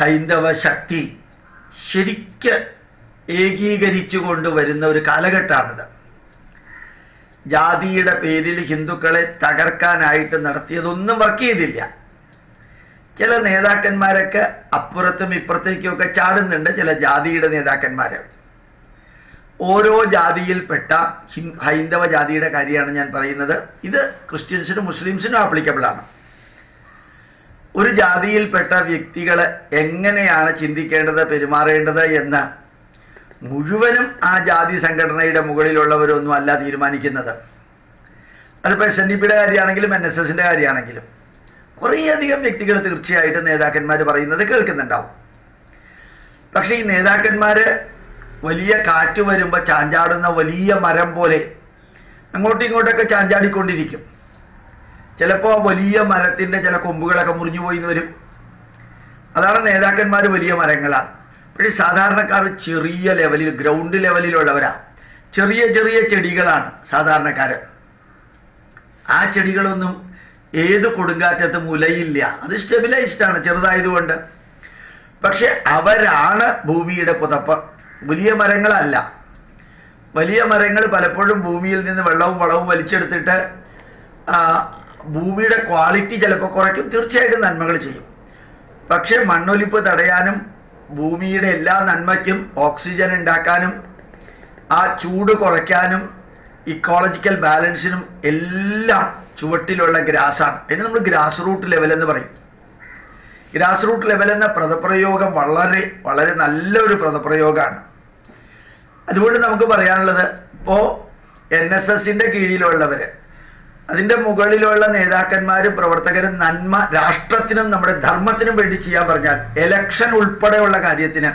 ഹൈന്ദവ ശക്തി ശരിക്ക് ഏകീകരിച്ചു കൊണ്ടുവരുന്ന ഒരു കാലഘട്ടമാണിത്. ജാതിയുടെ പേരിൽ ഹിന്ദുക്കളെ തകർക്കാനായിട്ട് നടത്തിയതൊന്നും വർക്ക് ചെയ്തില്ല. ചില നേതാക്കന്മാരൊക്കെ അപ്പുറത്തും ഇപ്പുറത്തേക്കുമൊക്കെ ചാടുന്നുണ്ട് ചില ജാതിയുടെ നേതാക്കന്മാർ ഓരോ ജാതിയിൽപ്പെട്ട ഹൈന്ദവ ജാതിയുടെ കാര്യമാണ് ഞാൻ പറയുന്നത്. ഇത് ക്രിസ്ത്യൻസിനും മുസ്ലിംസിനും ആപ്ലിക്കബിൾ ആണ്. ഒരു ജാതിയിൽപ്പെട്ട വ്യക്തികളെ എങ്ങനെയാണ് ചിന്തിക്കേണ്ടത് പെരുമാറേണ്ടത് എന്ന് മുഴുവനും ആ ജാതി സംഘടനയുടെ മുകളിലുള്ളവരൊന്നും അല്ല തീരുമാനിക്കുന്നത്. അതിപ്പോൾ എസ് എൻ ഡി പിയുടെ കാര്യമാണെങ്കിലും എൻ എസ് എസിന്റെ കാര്യമാണെങ്കിലും കുറേയധികം വ്യക്തികൾ തീർച്ചയായിട്ടും നേതാക്കന്മാർ പറയുന്നത് കേൾക്കുന്നുണ്ടാവും. പക്ഷേ ഈ നേതാക്കന്മാർ വലിയ കാറ്റ് വരുമ്പോൾ ചാഞ്ചാടുന്ന വലിയ മരം പോലെ അങ്ങോട്ടും ഇങ്ങോട്ടൊക്കെ ചാഞ്ചാടിക്കൊണ്ടിരിക്കും. ചിലപ്പോൾ വലിയ മരത്തിന്റെ ചില കൊമ്പുകളൊക്കെ മുറിഞ്ഞു പോയി എന്ന് വരും. അതാണ് നേതാക്കന്മാർ വലിയ മരങ്ങളാണ് പക്ഷേ സാധാരണക്കാർ ചെറിയ ലെവലിൽ ഗ്രൗണ്ട് ലെവലിലുള്ളവരാ. ചെറിയ ചെറിയ ചെടികളാണ് സാധാരണക്കാർ ആ ചെടികളൊന്നും ഏത് കൊടുങ്കാറ്റത്തും മുലയില്ല. അത് സ്റ്റെബിലൈസ്ഡ് ആണ് ചെറുതായതുകൊണ്ട്. പക്ഷെ അവരാണ് ഭൂമിയുടെ പുതപ്പ്. വലിയ മരങ്ങളല്ല. വലിയ മരങ്ങൾ പലപ്പോഴും ഭൂമിയിൽ നിന്ന് വെള്ളവും വളവും വലിച്ചെടുത്തിട്ട് ഭൂമിയുടെ ക്വാളിറ്റി ചിലപ്പോൾ കുറയ്ക്കും. തീർച്ചയായിട്ടും നന്മകൾ ചെയ്യും. പക്ഷേ മണ്ണൊലിപ്പ് തടയാനും ഭൂമിയുടെ എല്ലാ നന്മയ്ക്കും ഓക്സിജൻ ഉണ്ടാക്കാനും ആ ചൂട് കുറയ്ക്കാനും ഇക്കോളജിക്കൽ ബാലൻസിനും എല്ലാം ചുവട്ടിലുള്ള ഗ്രാസാണ് അതിന് നമ്മൾ ഗ്രാസ് റൂട്ട് ലെവൽ എന്ന് പറയും. ഗ്രാസ് റൂട്ട് ലെവൽ എന്ന പദപ്രയോഗം വളരെ വളരെ നല്ലൊരു പദപ്രയോഗമാണ്. അതുകൊണ്ട് നമുക്ക് പറയാനുള്ളത് ഇപ്പോ എൻ എസ് എസിന്റെ കീഴിലുള്ളവര് അതിന്റെ മുകളിലുള്ള നേതാക്കന്മാരും പ്രവർത്തകരും നന്മ രാഷ്ട്രത്തിനും നമ്മുടെ ധർമ്മത്തിനും വേണ്ടി ചെയ്യാൻ പറഞ്ഞാൽ എലക്ഷൻ ഉൾപ്പെടെയുള്ള കാര്യത്തിന്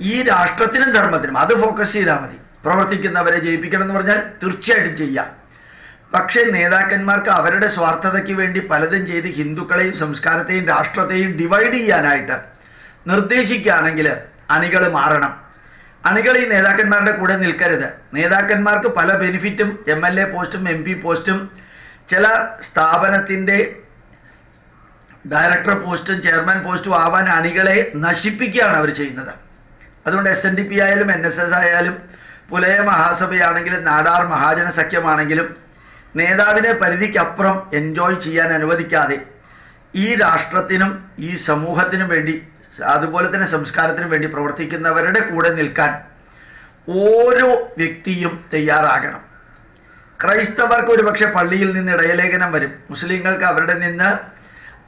ഈ രാഷ്ട്രത്തിനും ധർമ്മത്തിനും അത് ഫോക്കസ് ചെയ്താൽ മതി. പ്രവർത്തിക്കുന്നവരെ ജയിപ്പിക്കണം എന്ന് പറഞ്ഞാൽ തീർച്ചയായിട്ടും ചെയ്യാം. പക്ഷേ നേതാക്കന്മാർക്ക് അവരുടെ സ്വാർത്ഥതയ്ക്ക് വേണ്ടി പലതും ചെയ്ത് ഹിന്ദുക്കളെയും സംസ്കാരത്തെയും രാഷ്ട്രത്തെയും ഡിവൈഡ് ചെയ്യാനായിട്ട് നിർദ്ദേശിക്കുകയാണെങ്കിൽ അണികൾ മാറണം. അണികൾ ഈ നേതാക്കന്മാരുടെ കൂടെ നിൽക്കരുത്. നേതാക്കന്മാർക്ക് പല ബെനിഫിറ്റും എം എൽ എ പോസ്റ്റും എം പി പോസ്റ്റും ചില സ്ഥാപനത്തിന്റെ ഡയറക്ടർ പോസ്റ്റും ചെയർമാൻ പോസ്റ്റും ആവാൻ അണികളെ നശിപ്പിക്കുകയാണ് അവർ ചെയ്യുന്നത്. അതുകൊണ്ട് എസ് എൻ ഡി പി ആയാലും എൻ എസ് എസ് ആയാലും പുലയ മഹാസഭയാണെങ്കിലും നാടാർ മഹാജന സഖ്യമാണെങ്കിലും നേതാവിനെ പരിധിക്കപ്പുറം എൻജോയ് ചെയ്യാൻ അനുവദിക്കാതെ ഈ രാഷ്ട്രത്തിനും ഈ സമൂഹത്തിനും വേണ്ടി അതുപോലെ തന്നെ സംസ്കാരത്തിന് വേണ്ടി പ്രവർത്തിക്കുന്നവരുടെ കൂടെ നിൽക്കാൻ ഓരോ വ്യക്തിയും തയ്യാറാകണം. ക്രൈസ്തവർക്ക് ഒരുപക്ഷെ പള്ളിയിൽ നിന്ന് ഇടയലേഖനം വരും. മുസ്ലിങ്ങൾക്ക് അവരുടെ നിന്ന്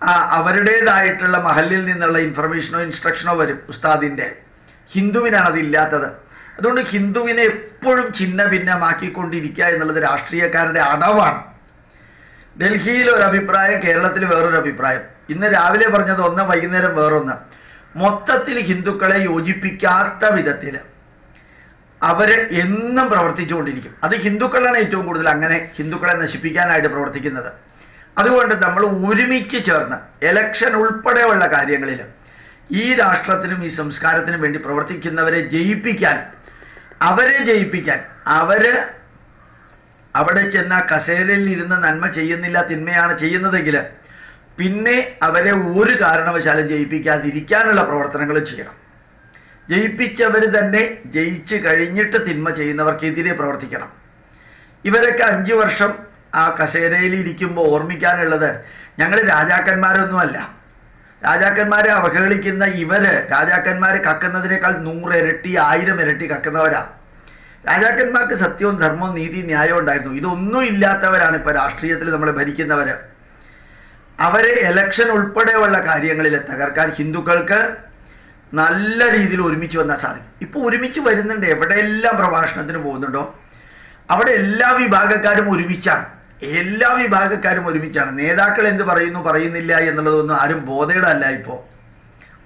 അവരുടേതായിട്ടുള്ള മഹലിൽ നിന്നുള്ള ഇൻഫർമേഷനോ ഇൻസ്ട്രക്ഷനോ വരും ഉസ്താദിന്റെ ഹിന്ദുവിനാണ് അതില്ലാത്തത്. അതുകൊണ്ട് ഹിന്ദുവിനെ എപ്പോഴും ചിഹ്ന ഭിന്നമാക്കിക്കൊണ്ടിരിക്കുക എന്നുള്ളത് രാഷ്ട്രീയക്കാരുടെ അടവാണ്. ഡൽഹിയിൽ ഒരു അഭിപ്രായം കേരളത്തിൽ വേറൊരു അഭിപ്രായം. ഇന്ന് രാവിലെ പറഞ്ഞത് ഒന്ന് വൈകുന്നേരം വേറൊന്ന്. മൊത്തത്തിൽ ഹിന്ദുക്കളെ യോജിപ്പിക്കാത്ത വിധത്തിൽ അവർ എന്നും പ്രവർത്തിച്ചുകൊണ്ടിരിക്കും. അത് ഹിന്ദുക്കളാണ് ഏറ്റവും കൂടുതൽ അങ്ങനെ ഹിന്ദുക്കളെ നശിപ്പിക്കാനായിട്ട് പ്രവർത്തിക്കുന്നത്. അതുകൊണ്ട് നമ്മൾ ഒരുമിച്ച് ചേർന്ന് എലക്ഷൻ ഉൾപ്പെടെയുള്ള കാര്യങ്ങളിൽ ഈ രാഷ്ട്രത്തിനും ഈ സംസ്കാരത്തിനും വേണ്ടി പ്രവർത്തിക്കുന്നവരെ ജയിപ്പിക്കാൻ അവരെ ജയിപ്പിക്കാൻ അവർ അവിടെ ചെന്ന കസേരയിൽ ഇരുന്ന് നന്മ ചെയ്യുന്നില്ല തിന്മയാണ് ചെയ്യുന്നതെങ്കിൽ പിന്നെ അവരെ ഒരു കാരണവശാലും ജയിപ്പിക്കാതിരിക്കാനുള്ള പ്രവർത്തനങ്ങൾ ചെയ്യണം. ജയിപ്പിച്ചവർ തന്നെ ജയിച്ചു കഴിഞ്ഞിട്ട് തിന്മ ചെയ്യുന്നവർക്കെതിരെ പ്രവർത്തിക്കണം. ഇവരൊക്കെ അഞ്ചു വർഷം ആ കസേരയിൽ ഇരിക്കുമ്പോൾ ഓർമ്മിക്കാനുള്ളത് ഞങ്ങൾ രാജാക്കന്മാരൊന്നുമല്ല. രാജാക്കന്മാരെ അവഹേളിക്കുന്ന ഇവർ രാജാക്കന്മാരെ കക്കുന്നതിനേക്കാൾ നൂറ് ഇരട്ടി ആയിരം ഇരട്ടി കക്കുന്നവരാ. രാജാക്കന്മാർക്ക് സത്യവും ധർമ്മവും നീതി ന്യായവും ഉണ്ടായിരുന്നു. ഇതൊന്നും ഇല്ലാത്തവരാണ് ഇപ്പൊ രാഷ്ട്രീയത്തിൽ നമ്മളെ ഭരിക്കുന്നവര്. അവരെ എലക്ഷൻ ഉൾപ്പെടെയുള്ള കാര്യങ്ങളിൽ തകർക്കാൻ ഹിന്ദുക്കൾക്ക് നല്ല രീതിയിൽ ഒരുമിച്ച് വന്നാൽ സാധിക്കും. ഇപ്പൊ ഒരുമിച്ച് വരുന്നുണ്ട്. എവിടെയെല്ലാം പ്രഭാഷണത്തിന് പോകുന്നുണ്ടോ? അവിടെ എല്ലാ വിഭാഗക്കാരും ഒരുമിച്ചാണ്. എല്ലാ വിഭാഗക്കാരും ഒരുമിച്ചാണ്. നേതാക്കൾ എന്ത് പറയുന്നു പറയുന്നില്ല എന്നുള്ളതൊന്നും ആരും ബോധേടല്ല ഇപ്പോ.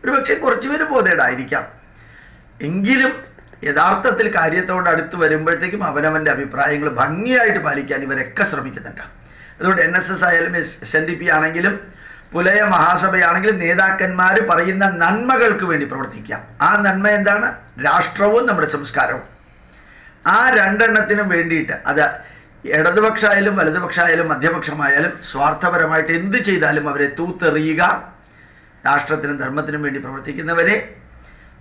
ഒരുപക്ഷെ കുറച്ചുപേര് ബോധേടായിരിക്കാം. എങ്കിലും യഥാർത്ഥത്തിൽ കാര്യത്തോട് അടുത്ത് വരുമ്പോഴത്തേക്കും അവനവന്റെ അഭിപ്രായങ്ങൾ ഭംഗിയായിട്ട് പാലിക്കാൻ ഇവരൊക്കെ ശ്രമിക്കുന്നുണ്ട്. അതുകൊണ്ട് എൻ എസ് എസ് ആയാലും എസ് എൻ ഡി പി ആണെങ്കിലും പുലയ മഹാസഭയാണെങ്കിലും നേതാക്കന്മാർ പറയുന്ന നന്മകൾക്ക് വേണ്ടി പ്രവർത്തിക്കാം ആ നന്മ എന്താണ്? രാഷ്ട്രവും നമ്മുടെ സംസ്കാരവും. ആ രണ്ടെണ്ണത്തിനും വേണ്ടിയിട്ട് അത് ഇടതുപക്ഷമായാലും വലതുപക്ഷമായാലും മധ്യപക്ഷമായാലും സ്വാർത്ഥപരമായിട്ട് എന്ത് ചെയ്താലും അവരെ തൂത്തെറിയുക. രാഷ്ട്രത്തിനും ധർമ്മത്തിനും വേണ്ടി പ്രവർത്തിക്കുന്നവരെ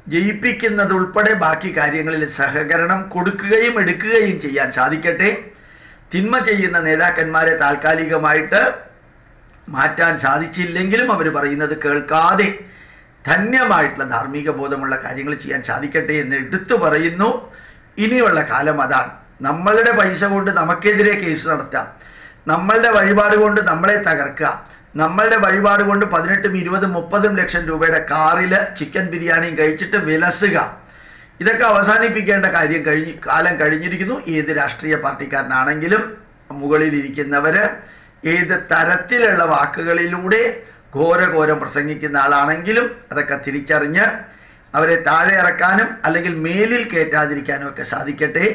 ജയിപ്പിക്കുന്നതുൾപ്പെടെ ബാക്കി കാര്യങ്ങളിൽ സഹകരണം കൊടുക്കുകയും എടുക്കുകയും ചെയ്യാൻ സാധിക്കട്ടെ. തിന്മ ചെയ്യുന്ന നേതാക്കന്മാരെ താൽക്കാലികമായിട്ട് മാറ്റാൻ സാധിച്ചില്ലെങ്കിലും അവർ പറയുന്നത് കേൾക്കാതെ ധന്യമായിട്ടുള്ള ധാർമ്മിക ബോധമുള്ള കാര്യങ്ങൾ ചെയ്യാൻ സാധിക്കട്ടെ എന്ന് എടുത്തു പറയുന്നു. ഇനിയുള്ള കാലം അതാണ്. നമ്മളുടെ പൈസ കൊണ്ട് നമുക്കെതിരെ കേസ് നടത്താം. നമ്മളുടെ വഴിപാട് കൊണ്ട് നമ്മളെ തകർക്കുക. നമ്മളുടെ വഴിപാട് കൊണ്ട് പതിനെട്ടും ഇരുപതും മുപ്പതും ലക്ഷം രൂപയുടെ കാറിൽ ചിക്കൻ ബിരിയാണിയും കഴിച്ചിട്ട് വിലസുക. ഇതൊക്കെ അവസാനിപ്പിക്കേണ്ട കാര്യം കഴിഞ്ഞ് കാലം കഴിഞ്ഞിരിക്കുന്നു. ഏത് രാഷ്ട്രീയ പാർട്ടിക്കാരനാണെങ്കിലും മുകളിലിരിക്കുന്നവര് ഏത് തരത്തിലുള്ള വാക്കുകളിലൂടെ ഘോരഘോരം പ്രസംഗിക്കുന്ന ആളാണെങ്കിലും അതൊക്കെ തിരിച്ചറിഞ്ഞ് അവരെ താഴെ ഇറക്കാനും അല്ലെങ്കിൽ മേലിൽ കയറ്റാതിരിക്കാനും ഒക്കെ സാധിക്കട്ടെ.